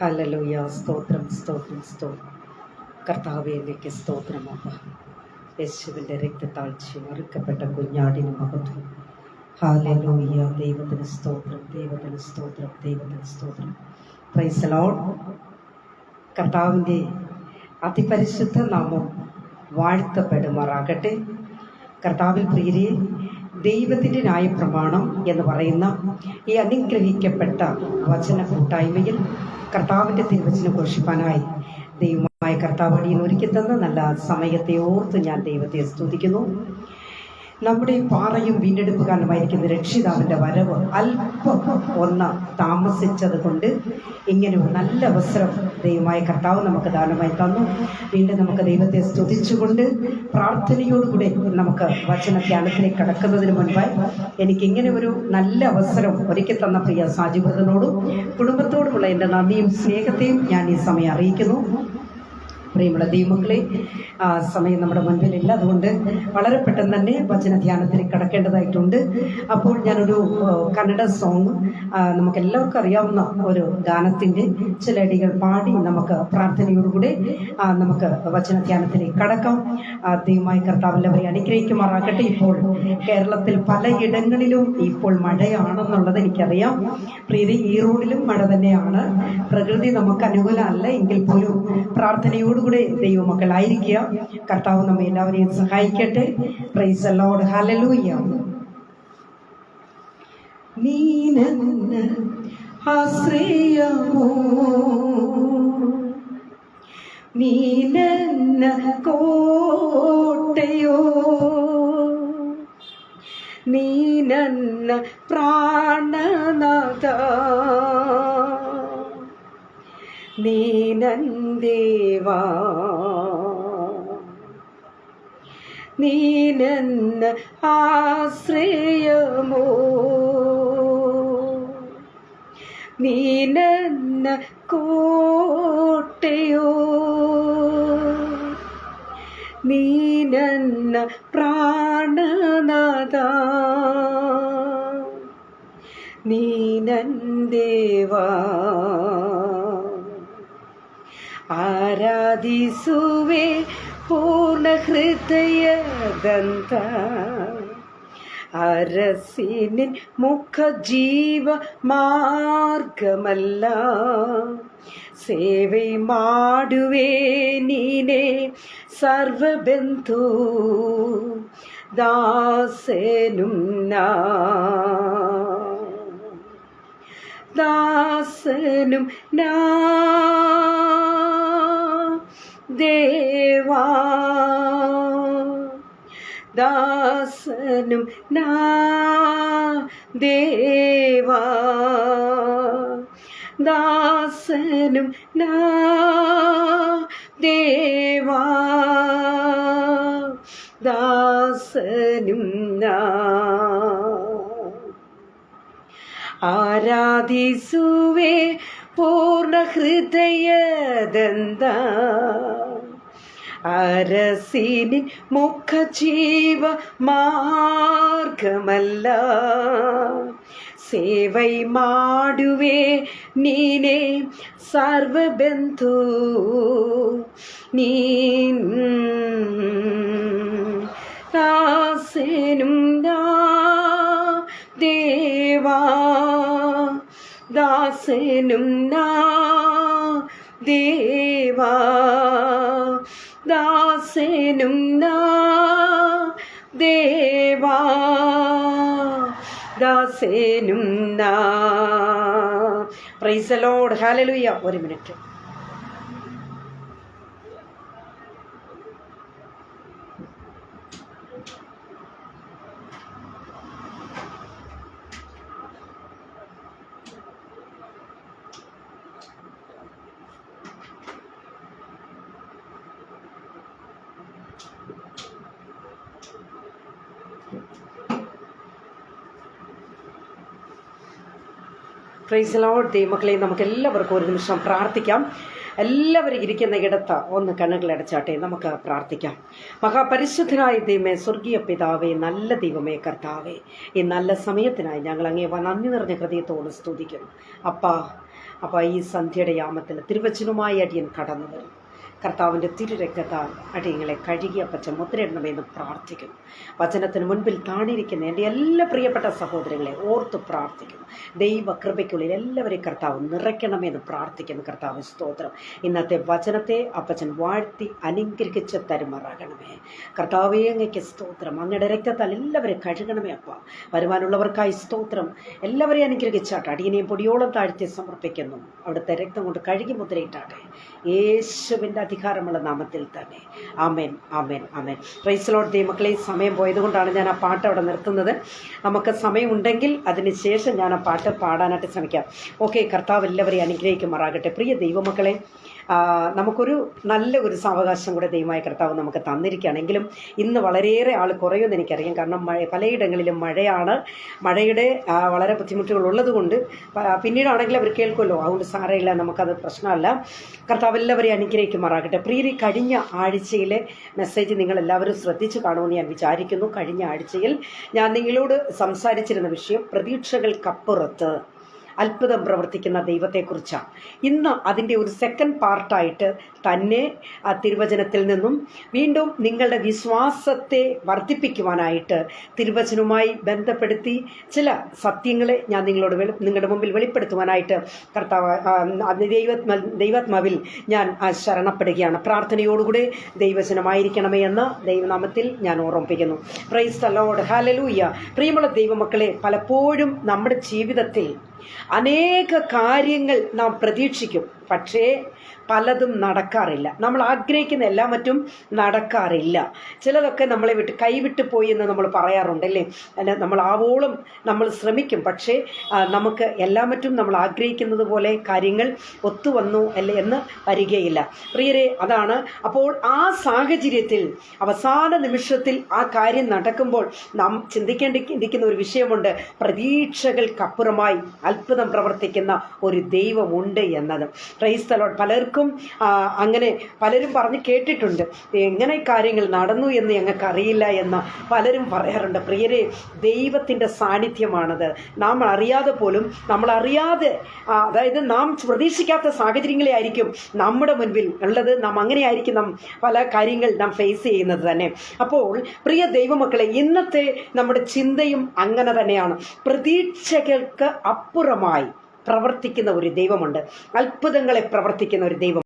ഹലലുയ സ്തോത്രം സ്തോത്രം സ്തോത്രം. കർത്താവെ എനിക്ക് സ്തോത്രം അപ്പ യേശുവിന്റെ രക്തത്താഴ്ച മറുക്കപ്പെട്ട കുഞ്ഞാടിന് മഹത്വം. ഹാലലൂയ ദൈവത്തിന് സ്തോത്രം ദൈവത്തിന് സ്തോത്രം ദൈവത്തിന് സ്തോത്രം. പ്രൈസലോൺ കർത്താവിന്റെ അതിപരിശുദ്ധ നാമം വാഴ്ത്തപ്പെടുമാറാകട്ടെ. കർത്താവിൽ പ്രിയരെ ദൈവത്തിന്റെ ന്യായപ്രമാണം എന്ന് പറയുന്ന ഈ അനുഗ്രഹിക്കപ്പെട്ട വചന കൂട്ടായ്മയിൽ കർത്താവിന്റെ തിരുവചനം ഘോഷിപ്പാനായി ദൈവമായ കർത്താവ് ഒരുക്കി തന്ന നല്ല സമയത്തെ ഓർത്ത് ഞാൻ ദൈവത്തെ സ്തുതിക്കുന്നു. നമ്മുടെ പാറയും വീണ്ടെടുപ്പുകാരനുമായിരിക്കുന്ന രക്ഷിതാവിന്റെ വരവ് അല്പം ഒന്ന് താമസിച്ചത് കൊണ്ട് ഇങ്ങനെ നല്ല അവസരം ദൈവമായ കർത്താവ് നമുക്ക് ദാനമായി തന്നു. വീണ്ടും നമുക്ക് ദൈവത്തെ സ്തുതിച്ചുകൊണ്ട് പ്രാർത്ഥനയോടുകൂടെ നമുക്ക് വചന ധ്യാനത്തിലേക്ക് കടക്കുന്നതിന് മുൻപായി എനിക്ക് ഇങ്ങനെ ഒരു നല്ല അവസരം ഒരുക്കി തന്ന പ്രിയ സാജിബ്രതനോടും കുടുംബത്തോടുമുള്ള എന്റെ നന്ദിയും സ്നേഹത്തെയും ഞാൻ ഈ സമയം അറിയിക്കുന്നു. പ്രിയമുള്ള ദൈവമക്കളെ സമയം നമ്മുടെ മുൻപിലില്ല. അതുകൊണ്ട് വളരെ പെട്ടെന്ന് തന്നെ വചന കിടക്കേണ്ടതായിട്ടുണ്ട്. അപ്പോൾ ഞാനൊരു കന്നഡ സോങ് നമുക്ക് എല്ലാവർക്കും അറിയാവുന്ന ഒരു ഗാനത്തിന്റെ ചില അടികൾ പാടി നമുക്ക് പ്രാർത്ഥനയോടുകൂടെ നമുക്ക് വചന ധ്യാനത്തിലേക്ക് കടക്കാം. ദൈവമായി കർത്താവ് കർത്താവെല്ലാവരെയും അനുഗ്രഹിക്കുമാറാകട്ടെ. ഇപ്പോൾ കേരളത്തിൽ പലയിടങ്ങളിലും ഇപ്പോൾ മഴയാണെന്നുള്ളത് എനിക്കറിയാം. പ്രീതി ഈ റോഡിലും മഴ തന്നെയാണ്. പ്രകൃതി നമുക്ക് അനുകൂലമല്ല. എങ്കിൽ പോലും പ്രാർത്ഥനയോടുകൂടെ ദൈവമക്കളായിരിക്കുക. കർത്താവ് നമ്മെ എല്ലാവരെയും സഹായിക്കട്ടെ. പ്രൈസ് അല്ലോട് ഹലലൂയ്യ നീ നന്ന പ്രാണനാഥ? നീ നന്ദേവാ നീനെന്ന ആശ്രയമോ? നീനെന്ന കോട്ടയോ? നീനെന്ന പ്രാണനാഥ? നീനൻ ദേവാ ആരാധിസുവേ പൂർണഹൃദയദന്ത അരസിനിൻ മുഖജീവ മാർഗമല്ല சேவை மாடுவே நீனே சர்வபெந்து தாசனும் தாசனும் நான் ദേവാ. ദാസനും നാ ദേവാ. ദാസനും നാ ദേവാ. ദാസനും നാ ಆರಾಧಿಸುವೆ ಪೂರ್ಣ ಹೃದಯದಂದ அரசினின் முக்க ஜீவ மார்க்கமல்ல. சேவை மாடுவே நீனே சர்வபெந்து. நீ ராசேனும் நான் ദേവാ ദാസനും ദേവാ ദാസനും ദേവാ ദാസനും നാ. പ്രൈസലോഡ് ഹാലലുയ്യ ഒരു മിനിറ്റ്. പ്രൈസ് ലോഡ് ദൈവമക്കളെ നമുക്ക് എല്ലാവർക്കും ഒരു നിമിഷം പ്രാർത്ഥിക്കാം. എല്ലാവരും ഇരിക്കുന്ന ഇടത്ത് ഒന്ന് കണ്ണുകളടച്ചാട്ടെ നമുക്ക് പ്രാർത്ഥിക്കാം. മഹാപരിശുദ്ധനായ ദൈവമേ സ്വർഗീയ പിതാവേ നല്ല ദൈവമേ കർത്താവേ ഈ നല്ല സമയത്തിനായി ഞങ്ങൾ അങ്ങേ നന്ദി നിറഞ്ഞ ഹൃദയത്തോട് സ്തുതിക്കുന്നു. അപ്പാ അപ്പോൾ ഈ സന്ധ്യയുടെ യാമത്തിൽ തിരുവചനവുമായി അടിയൻ കടന്നു വരും. കർത്താവിന്റെ തിരുരക്തത്താൽ അടിയങ്ങളെ കഴുകിയ പച്ച മുദ്രയിടണമെന്ന് പ്രാർത്ഥിക്കുന്നു. വചനത്തിന് മുൻപിൽ താണിരിക്കുന്ന എന്റെ എല്ലാ പ്രിയപ്പെട്ട സഹോദരങ്ങളെ ഓർത്ത് പ്രാർത്ഥിക്കുന്നു. ദൈവ കൃപയ്ക്കുള്ളിൽ എല്ലാവരെയും കർത്താവ് നിറയ്ക്കണമെന്ന് പ്രാർത്ഥിക്കുന്നു. കർത്താവ് സ്തോത്രം. ഇന്നത്തെ വചനത്തെ അപ്പച്ചൻ വാഴ്ത്തി അനുഗ്രഹിച്ച് തരുമാറാകണമേ. കർത്താവേ അങ്ങയ്ക്ക് സ്തോത്രം. അങ്ങയുടെ രക്തത്താൽ എല്ലാവരെയും കഴുകണമേ അപ്പ. വരുവാനുള്ളവർക്കായി സ്തോത്രം. എല്ലാവരെയും അനുഗ്രഹിച്ചാട്ടെ. അടിയനെയും പൊടിയോളം താഴ്ത്തി സമർപ്പിക്കുന്നു. അവിടുത്തെ രക്തം കൊണ്ട് കഴുകി മുദ്രയിട്ടാട്ടെ. യേശുവിന്റെ അധികാരമുള്ള നാമത്തിൽ തന്നെ. ആമേൻ ആമേൻ ആമേൻ. പ്രൈസലോട്ട് ദൈവമക്കളെ സമയം പോയതുകൊണ്ടാണ് ഞാൻ ആ പാട്ട് അവിടെ നിർത്തുന്നത്. നമുക്ക് സമയമുണ്ടെങ്കിൽ അതിന് ശേഷം ഞാൻ ആ പാട്ട് പാടാനായിട്ട് ശ്രമിക്കാം. ഓക്കെ കർത്താവ് എല്ലാവരെയും അനുഗ്രഹിക്കുമാറാകട്ടെ. പ്രിയ ദൈവമക്കളെ നമുക്കൊരു നല്ല ഒരു സാവകാശം കൂടെ ദൈവമായ കർത്താവ് നമുക്ക് തന്നിരിക്കുകയാണെങ്കിലും ഇന്ന് വളരെയേറെ ആൾ കുറയുമെന്ന് എനിക്കറിയാം. കാരണം മഴ പലയിടങ്ങളിലും മഴയാണ്. മഴയുടെ വളരെ ബുദ്ധിമുട്ടുകൾ ഉള്ളതുകൊണ്ട് പിന്നീടാണെങ്കിൽ അവർ കേൾക്കുമല്ലോ അതുകൊണ്ട് സാരമില്ല നമുക്കത് പ്രശ്നമല്ല. കർത്താവ് എല്ലാവരെയും അനുഗ്രഹിക്കുമാറാകട്ടെ. പ്രിയരി കഴിഞ്ഞ ആഴ്ചയിലെ മെസ്സേജ് നിങ്ങൾ എല്ലാവരും ശ്രദ്ധിച്ചു കാണുമെന്ന് ഞാൻ വിചാരിക്കുന്നു. കഴിഞ്ഞ ആഴ്ചയിൽ ഞാൻ നിങ്ങളോട് സംസാരിച്ചിരുന്ന വിഷയം പ്രതീക്ഷകൾക്കപ്പുറത്ത്. അത്ഭുതം പ്രവർത്തിക്കുന്ന ദൈവത്തെക്കുറിച്ചാണ്. ഇന്ന് അതിന്റെ ഒരു സെക്കൻഡ് പാർട്ടായിട്ട് തന്നെ തിരുവചനത്തിൽ നിന്നും വീണ്ടും നിങ്ങളുടെ വിശ്വാസത്തെ വർദ്ധിപ്പിക്കുവാനായിട്ട് തിരുവചനവുമായി ബന്ധപ്പെടുത്തി ചില സത്യങ്ങളെ ഞാൻ നിങ്ങളോട് നിങ്ങളുടെ മുമ്പിൽ വെളിപ്പെടുത്തുവാനായിട്ട് കർത്താവ് ദൈവത്മ ദൈവാത്മാവിൽ ഞാൻ ശരണപ്പെടുകയാണ്. പ്രാർത്ഥനയോടുകൂടെ ദൈവചനമായിരിക്കണമേ എന്ന് ദൈവനാമത്തിൽ ഞാൻ ഓർമ്മിപ്പിക്കുന്നു. പ്രൈസ് ദ ലോർഡ് ഹാലലൂയ പ്രിയമുള്ള ദൈവമക്കളെ പലപ്പോഴും നമ്മുടെ ജീവിതത്തിൽ അനേക കാര്യങ്ങൾ നാം പ്രതീക്ഷിക്കും. പക്ഷേ പലതും നടക്കാറില്ല. നമ്മൾ ആഗ്രഹിക്കുന്ന എല്ലാം മറ്റും നടക്കാറില്ല. ചിലതൊക്കെ നമ്മളെ വിട്ട് കൈവിട്ട് പോയി എന്ന് നമ്മൾ പറയാറുണ്ട് അല്ലേ? അല്ല നമ്മൾ ആവോളം നമ്മൾ ശ്രമിക്കും. പക്ഷേ നമുക്ക് എല്ലാം മറ്റും നമ്മൾ ആഗ്രഹിക്കുന്നത് പോലെ കാര്യങ്ങൾ ഒത്തുവന്നു അല്ലേ എന്ന് വരികയില്ല. പ്രിയരെ അതാണ്. അപ്പോൾ ആ സാഹചര്യത്തിൽ അവസാന നിമിഷത്തിൽ ആ കാര്യം നടക്കുമ്പോൾ നാം ചിന്തിക്കേണ്ടിരിക്കുന്ന ഒരു വിഷയമുണ്ട്. പ്രതീക്ഷകൾക്കപ്പുറമായി അത്ഭുതം പ്രവർത്തിക്കുന്ന ഒരു ദൈവമുണ്ട് എന്നത്. ക്രൈസ്തലോട് പലർക്കും അങ്ങനെ പലരും പറഞ്ഞ് കേട്ടിട്ടുണ്ട്. എങ്ങനെ കാര്യങ്ങൾ നടന്നു എന്ന് ഞങ്ങൾക്ക് അറിയില്ല എന്ന് പലരും പറയാറുണ്ട്. പ്രിയരെ ദൈവത്തിന്റെ സാന്നിധ്യമാണത്. നാം അറിയാതെ പോലും നമ്മൾ അറിയാതെ അതായത് നാം പ്രതീക്ഷിക്കാത്ത സാഹചര്യങ്ങളെ ആയിരിക്കും നമ്മുടെ മുൻപിൽ ഉള്ളത്. നാം അങ്ങനെയായിരിക്കും നാം പല കാര്യങ്ങൾ നാം ഫേസ് ചെയ്യുന്നത് തന്നെ. അപ്പോൾ പ്രിയ ദൈവമക്കളെ ഇന്നത്തെ നമ്മുടെ ചിന്തയും അങ്ങനെ തന്നെയാണ്. പ്രതീക്ഷകൾക്ക് അപ്പുറമായി പ്രവർത്തിക്കുന്ന ഒരു ദൈവമുണ്ട്. അത്ഭുതങ്ങളെ പ്രവർത്തിക്കുന്ന ഒരു ദൈവം